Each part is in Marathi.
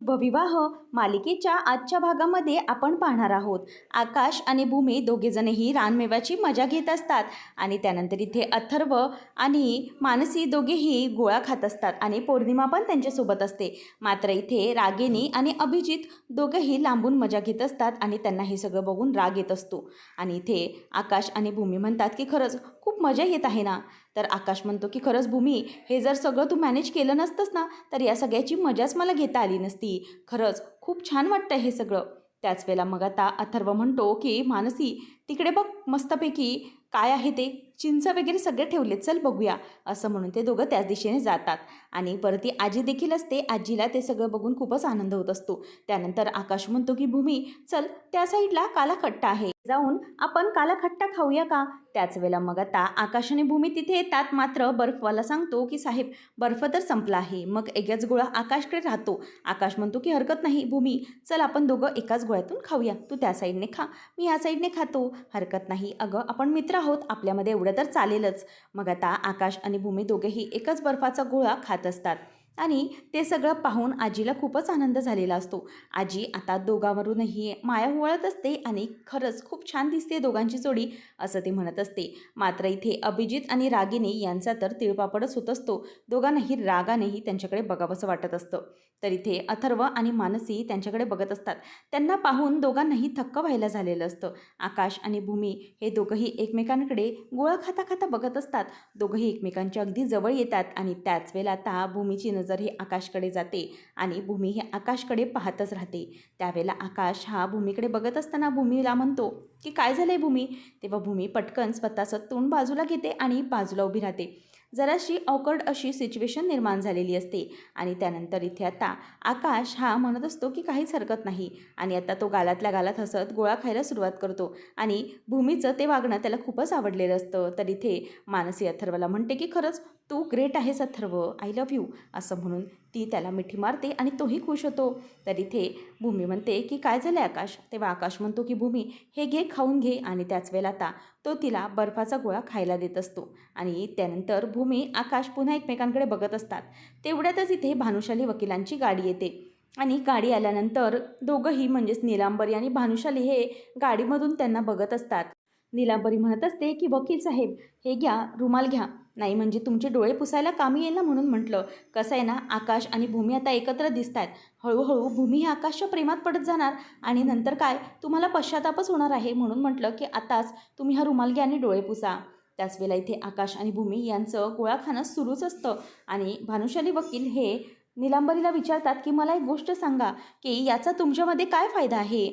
विवाह मालिकेच्या आजच्या भागामध्ये आपण पाहणार आहोत. आकाश आणि भूमी दोघेजणही रानमेव्याची मजा घेत असतात आणि त्यानंतर इथे अथर्व आणि मानसी दोघेही गोळा खात असतात आणि पौर्णिमा पण त्यांच्यासोबत असते. मात्र इथे रागिनी आणि अभिजित दोघेही लांबून मजा घेत असतात आणि त्यांना हे सगळं बघून राग येत असतो. आणि इथे आकाश आणि भूमी म्हणतात की खरंच खूप मजा येत आहे ना? तर आकाश म्हणतो की खरंच भूमी हे जर सगळं तू मॅनेज केलं नसतंस ना तर या सगळ्याची मजाच मला घेता आली नसती. खरंच खूप छान वाटतं हे सगळं. त्याच वेळेला मग आता अथर्व म्हणतो की मानसी तिकडे बघ मस्तपैकी काय आहे ते. चिंच वगैरे सगळे ठेवलेत चल बघूया. असं म्हणून ते दोघं त्याच दिशेने जातात. आणि परत ती आजी देखील असते. आजीला ते सगळं बघून खूपच आनंद होत असतो. त्यानंतर आकाश म्हणतो की भूमी चल त्या साईडला काला कट्टा आहे. जाऊन आपण कालाखट्टा खाऊया का? त्याच वेळेला मग आता आकाश आणि भूमी तिथे येतात. मात्र बर्फवाला सांगतो की साहेब बर्फ तर संपला आहे. मग एकच गोळा आकाशकडे राहतो. आकाश म्हणतो की हरकत नाही भूमी. चल आपण दोघं एकाच गोळ्यातून खाऊया. तू त्या साईडने खा. मी ह्या साईडने खातो. हरकत नाही. अगं आपण मित्र आहोत. आपल्यामध्ये एवढं तर चालेलच. मग आता आकाश आणि भूमी दोघेही एकच बर्फाचा गोळा खात असतात. आणि ते सगळं पाहून आजीला खूपच आनंद झालेला असतो. आजी आता दोघांवरूनही माया हुवळत असते आणि खरंच खूप छान दिसते दोघांची जोडी असं ते म्हणत असते. मात्र इथे अभिजित आणि रागिनी यांचा तर तिळपापडच होत असतो. दोघांनाही रागानेही त्यांच्याकडे बघावंसं वाटत असतं. तर इथे अथर्व आणि मानसी त्यांच्याकडे बघत असतात. त्यांना पाहून दोघांनाही थक्क व्हायला झालेलं असतं. आकाश आणि भूमी हे दोघंही एकमेकांकडे गोळा खाता खाता बघत असतात. दोघंही एकमेकांच्या अगदी जवळ येतात आणि त्याच वेळेला आता भूमीची नजर ही आकाशकडे जाते आणि भूमी ही आकाशकडे पाहतच राहते. त्यावेळेला आकाश हा भूमीकडे बघत असताना भूमीला म्हणतो की काय झालं आहे भूमी? तेव्हा भूमी पटकन स्वतःचं तोंड बाजूला घेते आणि बाजूला उभी राहते. जराशी अवकड अशी सिच्युएशन निर्माण झालेली असते. आणि त्यानंतर इथे आता आकाश हा म्हणत असतो की काहीच हरकत नाही. आणि आता तो गालातल्या गालात हसत गोळा खायला सुरुवात करतो. आणि भूमीचं ते वागणं त्याला खूपच आवडलेलं असतं. तर इथे मानसी अथर्वला म्हणते की खरंच तू ग्रेट आहेस अथर्व आय लव्ह यू असं म्हणून ती त्याला मिठी मारते आणि तोही खुश होतो. तर इथे भूमी म्हणते की काय झालं आकाश? तेव्हा आकाश म्हणतो की भूमी हे घे खाऊन घे. आणि त्याच वेळेला आता तो तिला बर्फाचा गोळा खायला देत असतो. आणि त्यानंतर भूमी आकाश पुन्हा एकमेकांकडे बघत असतात. तेवढ्यातच इथे भानुशाली वकिलांची गाडी येते. आणि गाडी आल्यानंतर दोघंही म्हणजेच निलांबरी आणि भानुशाली हे गाडीमधून त्यांना बघत असतात. निलांबरी म्हणत असते की वकील साहेब हे घ्या रुमाल घ्या. नाही म्हणजे तुमचे डोळे पुसायला कामी येईल ना म्हणून म्हटलं. कसं आहे ना आकाश आणि भूमी आता एकत्र दिसत आहेत हळूहळू भूमी ही आकाशच्या प्रेमात पडत जाणार आणि नंतर काय? तुम्हाला पश्चातापच होणार आहे म्हणून म्हटलं की आताच तुम्ही हा रुमाल घ्या आणि डोळे पुसा. त्याच वेळेला इथे आकाश आणि भूमी यांचं गोळाखानं सुरूच असतं आणि भानुशाली वकील हे निलांबरीला विचारतात की मला एक गोष्ट सांगा की याचा तुमच्यामध्ये काय फायदा आहे?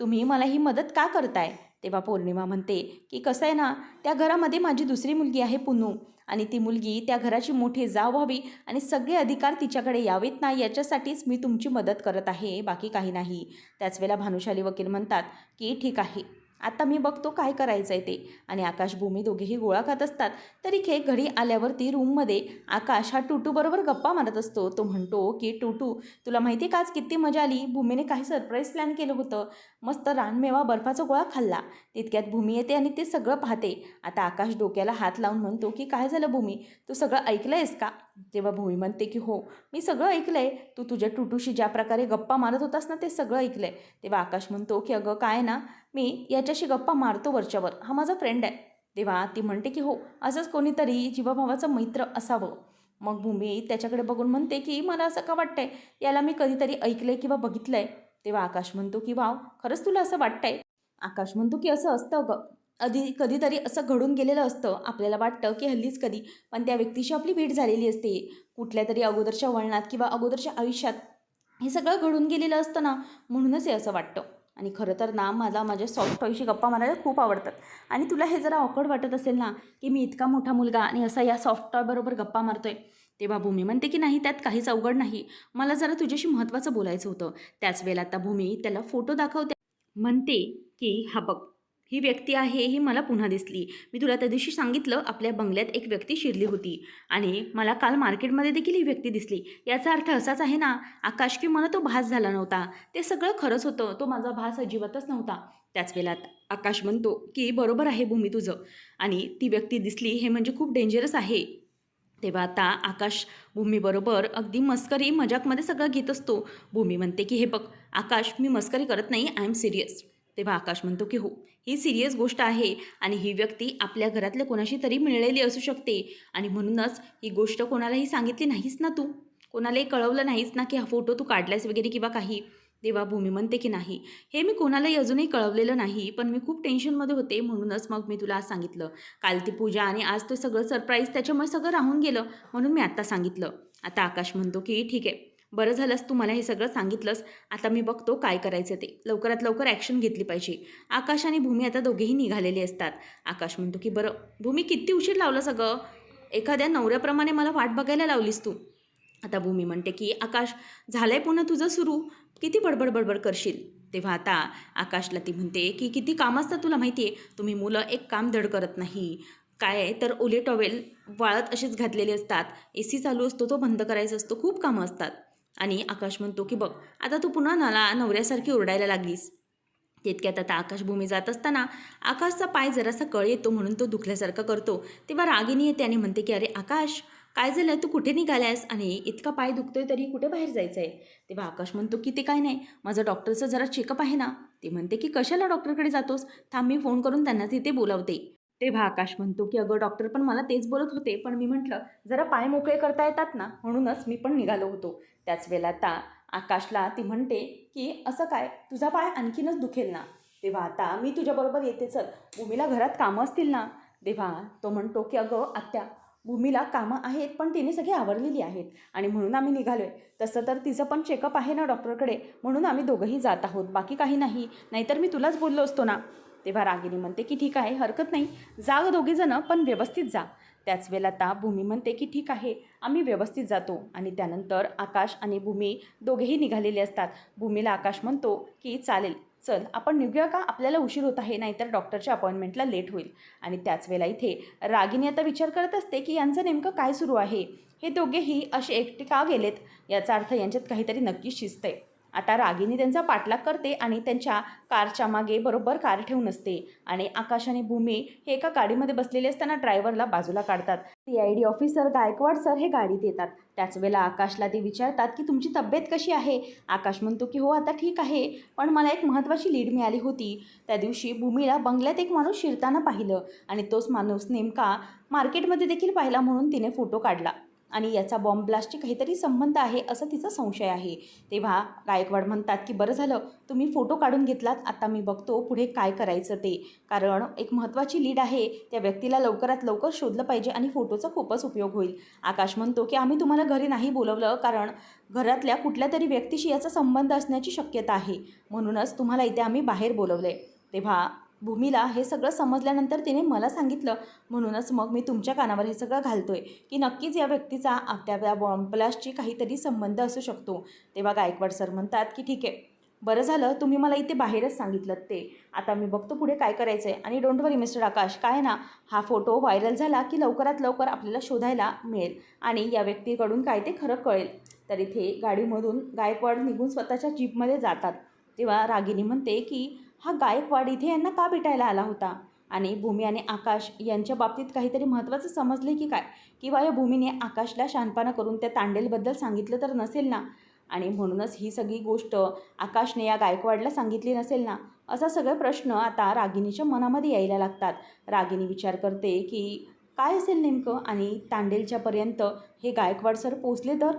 तुम्ही मला ही मदत का करताय? तेव्हा पौर्णिमा म्हणते की कसं आहे ना त्या घरामध्ये माझी दुसरी मुलगी आहे पुनू आणि ती मुलगी त्या घराची मोठी जाव व्हावी आणि सगळे अधिकार तिच्याकडे यावेत ना याच्यासाठीच मी तुमची मदत करत आहे बाकी काही नाही. त्याच वेळेला भानुशाली वकील म्हणतात की ठीक आहे. आता मी बघतो काय करायचं आहे ते. आणि आकाश भूमी दोघेही गोळा खात असतात. तरी खे घरी आल्यावरती रूममध्ये आकाश हा टुटूबरोबर गप्पा मारत असतो. तो म्हणतो की टुटू तुला माहिती आहे का आज किती मजा आली? भूमीने काही सरप्राईज प्लॅन केलं होतं. मस्त रानमेवा बर्फाचा गोळा खाल्ला. तितक्यात भूमी येते आणि ते सगळं पाहते. आता आकाश डोक्याला हात लावून म्हणतो की काय झालं भूमी? तू सगळं ऐकलं आहेस का? तेव्हा भूमी म्हणते की हो मी सगळं ऐकलं आहे तू तुझ्या टुटूशी ज्या प्रकारे गप्पा मारत होतास ना ते सगळं ऐकलं आहे तेव्हा आकाश म्हणतो की अगं काय ना मी याच्याशी गप्पा मारतो वरच्यावर. हा माझा फ्रेंड आहे. तेव्हा ती म्हणते की हो असंच कोणीतरी जीवाभावाचं मैत्र असावं. मग भूमी त्याच्याकडे बघून म्हणते की मला असं का वाटतंय? याला मी कधीतरी ऐकलंय किंवा बघितलंय. तेव्हा आकाश म्हणतो की वाव खरंच तुला असं वाटतंय? आकाश म्हणतो की असं असतं ग अधी कधीतरी असं घडून गेलेलं असतं. आपल्याला वाटतं की हल्लीच कधी पण त्या व्यक्तीशी आपली भेट झालेली असते. कुठल्या तरी अगोदरच्या वळणात किंवा अगोदरच्या आयुष्यात हे सगळं घडून गेलेलं असतं ना म्हणूनच हे असं वाटतं. आणि खरं तर ना मला माझ्या सॉफ्ट टॉयशी गप्पा मारायला खूप आवडतात. आणि तुला हे जरा ऑकवर्ड वाटत असेल ना की मी इतका मोठा मुलगा आणि असा या सॉफ्ट टॉयबरोबर गप्पा मारतोय. तेव्हा भूमी म्हणते की नाही त्यात काहीच अवघड नाही. मला जरा तुझ्याशी महत्त्वाचं बोलायचं होतं. त्याच वेळेला आता भूमी त्याला फोटो दाखवते. म्हणते की हा बघ ही व्यक्ती आहे ही मला पुन्हा दिसली. मी तुला त्या दिवशी सांगितलं आपल्या बंगल्यात एक व्यक्ती शिरली होती. आणि मला काल मार्केटमध्ये देखील ही व्यक्ती दिसली. याचा अर्थ असाच आहे ना आकाश की मला तो भास झाला नव्हता. ते सगळं खरंच होतं. तो माझा भास अजिबातच नव्हता. त्याच वेळात आकाश म्हणतो की बरोबर आहे भूमी तुझं. आणि ती व्यक्ती दिसली हे म्हणजे खूप डेंजरस आहे. तेव्हा आता आकाश भूमीबरोबर अगदी मस्करी मजाकमध्ये सगळं घेत असतो. भूमी म्हणते की हे बघ आकाश मी मस्करी करत नाही आय एम सिरियस तेव्हा आकाश म्हणतो की हो ही सिरियस गोष्ट आहे आणि ही व्यक्ती आपल्या घरातल्या कोणाशी तरी मिळलेली असू शकते. आणि म्हणूनच ही गोष्ट कोणालाही सांगितली नाहीस ना तू. कोणालाही कळवलं नाहीस ना की हा फोटो तू काढलास वगैरे किंवा काही. तेव्हा भूमी म्हणते की नाही. हे मी कोणालाही अजूनही कळवलेलं नाही पण मी खूप टेन्शनमध्ये होते. म्हणूनच मग मी तुला आज सांगितलं. काल ती पूजा आणि आज ते सगळं सरप्राईज त्याच्यामुळे सगळं राहून गेलं म्हणून मी आत्ता सांगितलं. आता आकाश म्हणतो की ठीक आहे बरं झालंस तू मला हे सगळं सांगितलंस. आता मी बघतो काय करायचं ते. लवकरात लवकर ॲक्शन घेतली पाहिजे. आकाश आणि भूमी आता दोघेही निघालेले असतात. आकाश म्हणतो की बरं भूमी किती उशीर लावलं सगळं? एखाद्या नवऱ्याप्रमाणे मला वाट बघायला लावलीस तू. आता भूमी म्हणते की आकाश झालंय पुन्हा तुझं सुरू? किती बडबड बडबड करशील? तेव्हा आता आकाशला ती म्हणते की किती काम असतं तुला माहिती आहे तुम्ही मुलं एक काम धड करत नाही. काय आहे तर ओले टॉवेल वाळत असेच घातलेले असतात. ए सी चालू असतो तो बंद करायचा असतो. खूप कामं असतात. आणि आकाश म्हणतो की बघ आता तू पुन्हा नाला नवऱ्यासारखी ओरडायला लागलीस. तितक्यात आता आकाशभूमी जात असताना आकाशचा पाय जरासा कळ येतो म्हणून तो दुखल्यासारखा करतो. तेव्हा रागिनी येते आणि म्हणते की अरे आकाश काय झालं? तू कुठे निघालायस? आणि इतका पाय दुखतोय तरी कुठे बाहेर जायचं आहे तेव्हा आकाश म्हणतो की ते काय नाही माझं डॉक्टरचं जरा चेकअप आहे ना. ते म्हणते की कशाला डॉक्टरकडे जातोस? थांब मी फोन करून त्यांना तिथे बोलावते. तेव्हा आकाश म्हणतो की अगं डॉक्टर पण मला तेच बोलत होते पण मी म्हटलं जरा पाय मोकळे करता येतात ना? म्हणूनच मी पण निघालो होतो. त्याच वेळेला आता आकाशला ती म्हणते की असं काय? तुझा पाय आणखीनच दुखेल ना? तेव्हा आता मी तुझ्याबरोबर येते चल. भूमीला घरात कामं असतील ना? तेव्हा तो म्हणतो की अगं आत्या भूमीला कामं आहेत पण तिने सगळी आवरलेली आहेत आणि म्हणून आम्ही निघालो आहे तसं तर तिचं पण चेकअप आहे ना डॉक्टरकडे म्हणून आम्ही दोघंही जात आहोत. बाकी काही नाही. नाहीतर मी तुलाच बोललो असतो ना? तेव्हा रागिनी म्हणते की ठीक आहे हरकत नाही. जा गं दोघीजणं पण व्यवस्थित जा. त्याच वेळेला आता भूमी म्हणते की ठीक आहे आम्ही व्यवस्थित जातो. आणि त्यानंतर आकाश आणि भूमी दोघेही निघालेले असतात. भूमीला आकाश म्हणतो की चालेल चल आपण निघूया का? आपल्याला उशीर होत आहे नाहीतर डॉक्टरच्या अपॉइंटमेंटला लेट होईल. आणि त्याच वेळेला इथे रागिनी आता विचार करत असते की यांचं नेमकं काय सुरू आहे? हे दोघेही असे एकटे का गेलेत? याचा अर्थ यांच्यात काहीतरी नक्की शिस्त आहे. आता रागिनी त्यांचा पाठलाग करते आणि त्यांच्या कारच्या मागे बरोबर कार ठेवून असते. आणि आकाश आणि भूमी हे एका गाडीमध्ये बसलेले असताना ड्रायव्हरला बाजूला काढतात. C I D officer Gaikwad sir हे गाडीत येतात. त्याच वेळेला आकाशला ते विचारतात की तुमची तब्येत कशी आहे? आकाश म्हणतो की हो आता ठीक आहे. पण मला एक महत्त्वाची लीड मिळाली होती. त्या दिवशी भूमीला बंगल्यात एक माणूस शिरताना पाहिलं आणि तोच माणूस नेमका मार्केटमध्ये देखील पाहिला म्हणून तिने फोटो काढला. आणि याचा बॉम्ब ब्लास्टची काहीतरी संबंध आहे असं तिचा संशय आहे. तेव्हा गायकवाड म्हणतात की बरं झालं तुम्ही फोटो काढून घेतलात आता मी बघतो पुढे काय करायचं ते. कारण एक महत्त्वाची लीड आहे त्या व्यक्तीला लवकरात लवकर शोधलं पाहिजे आणि फोटोचा खूपच उपयोग होईल. आकाश म्हणतो की आम्ही तुम्हाला घरी नाही बोलवलं कारण घरातल्या कुठल्या तरी व्यक्तीशी याचा संबंध असण्याची शक्यता आहे. म्हणूनच तुम्हाला इथे आम्ही बाहेर बोलवलं आहे तेव्हा भूमीला हे सगळं समजल्यानंतर तिने मला सांगितलं म्हणूनच मग मी तुमच्या कानावर हे सगळं घालतो आहे की नक्कीच या व्यक्तीचा त्या बॉम्ब ब्लास्टशी काहीतरी संबंध असू शकतो. तेव्हा गायकवाड सर म्हणतात की ठीक आहे बरं झालं तुम्ही मला इथे बाहेरच सांगितलं ते. आता मी बघतो पुढे काय करायचं आहे आणि डोंट वरी मिस्टर आकाश काय ना हा फोटो व्हायरल झाला की लवकरात लवकर आपल्याला शोधायला मिळेल. आणि या व्यक्तीकडून काय ते खरं कळेल. तर इथे गाडीमधून गायकवाड निघून स्वतःच्या जीपमध्ये जातात. तेव्हा रागिनी म्हणते की हा गायकवाड इथे यांना का भेटायला आला होता? आणि भूमी आणि आकाश यांच्या बाबतीत काहीतरी महत्त्वाचं समजले की काय? किंवा या भूमीने आकाशला शानपानं करून त्या तांडेलबद्दल सांगितलं तर नसेल ना? आणि म्हणूनच ही सगळी गोष्ट आकाशने या गायकवाडला सांगितली नसेल ना? असा सगळे प्रश्न आता रागिनीच्या मनामध्ये यायला लागतात. रागिनी विचार करते की काय असेल नेमकं? आणि तांडेलच्यापर्यंत हे गायकवाड सर पोचले तर?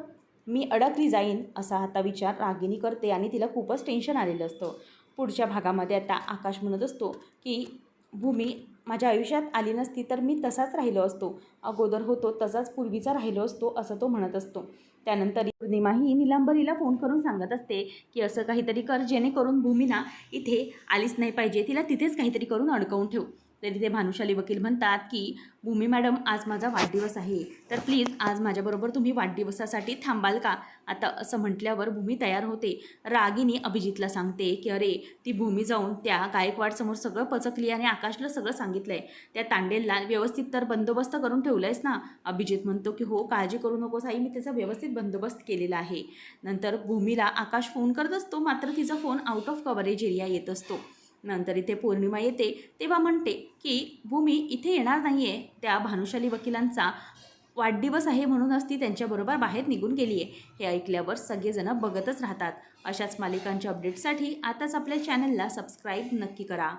मी अडकली जाईन असा आता विचार रागिनी करते आणि तिला खूपच टेन्शन आलेलं असतं. पुढच्या भागामध्ये आता आकाश म्हणत असतो की भूमी माझ्या आयुष्यात आली नसती तर मी तसाच राहिलो असतो. अगोदर होतो तसाच पूर्वीचा राहिलो असतो असं तो म्हणत असतो. त्यानंतर पौर्णिमाही निलांबरीला फोन करून सांगत असते की असं काहीतरी कर जेणेकरून भूमीना इथे आलीच नाही पाहिजे. तिला तिथेच काहीतरी करून अडकवून ठेव. तरी ते भानुशाली वकील म्हणतात की भूमी मॅडम आज माझा वाढदिवस आहे. तर प्लीज आज माझ्याबरोबर तुम्ही वाढदिवसासाठी थांबाल का? आता असं म्हटल्यावर भूमी तयार होते. रागिनी अभिजितला सांगते की अरे ती भूमी जाऊन त्या गायकवाडसमोर सगळं पचकली आणि आकाशला सगळं सांगितलं आहे त्या तांडेलला व्यवस्थित तर बंदोबस्त करून ठेवलं आहेस ना? अभिजित म्हणतो की हो काळजी करू नकोस आई मी त्याचा व्यवस्थित बंदोबस्त केलेला आहे. नंतर भूमीला आकाश फोन करत असतो. मात्र तिचा phone out of coverage area येत असतो. नंतर इथे पौर्णिमा येते तेव्हा म्हणते की भूमी इथे येणार नाही आहे त्या भानुशाली वकिलांचा वाढदिवस आहे म्हणूनच ती त्यांच्याबरोबर बाहेर निघून गेली आहे हे ऐकल्यावर सगळेजण बघतच राहतात. अशाच मालिकांच्या अपडेटसाठी आताच आपल्या चॅनलला सबस्क्राईब नक्की करा.